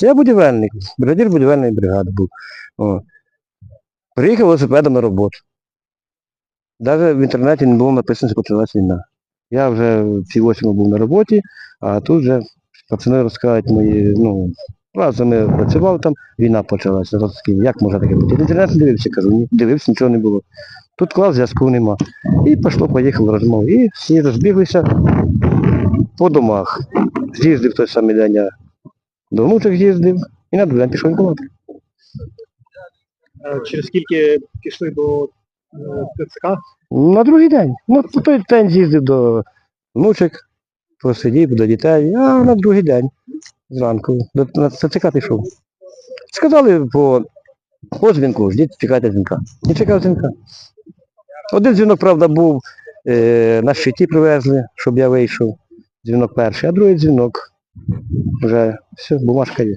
Я будівельник, бригадір будівельної бригади був. О. Приїхав велосипедом на роботу. Навіть в інтернеті не було написано, що почалась війна. Я вже в цій осінь був на роботі, а тут вже пацани розказують мої, ну, разом ми працював там, війна почалася. Як може таке бути? Інтернет не дивився, кажу, ні, дивився, нічого не було. Тут клав, зв'язку нема. І пішло, поїхало розмова. І всі розбіглися по домах. З'їздив той самий день я до внучок з'їздив і на день пішов воювати. Е, Через скільки пішли до е, ТЦК? На другий день. Ну, той день з'їздив до внучок, посидів до дітей, а на другий день зранку до, на ЦЦК пішов. Сказали по, по дзвінку, ждіть, чекайте дзвінка. Не чекав дзвінка. Один дзвінок, правда, був, е, на щиті привезли, щоб я вийшов. Дзвінок перший, а другий дзвінок вже все, бумажка є.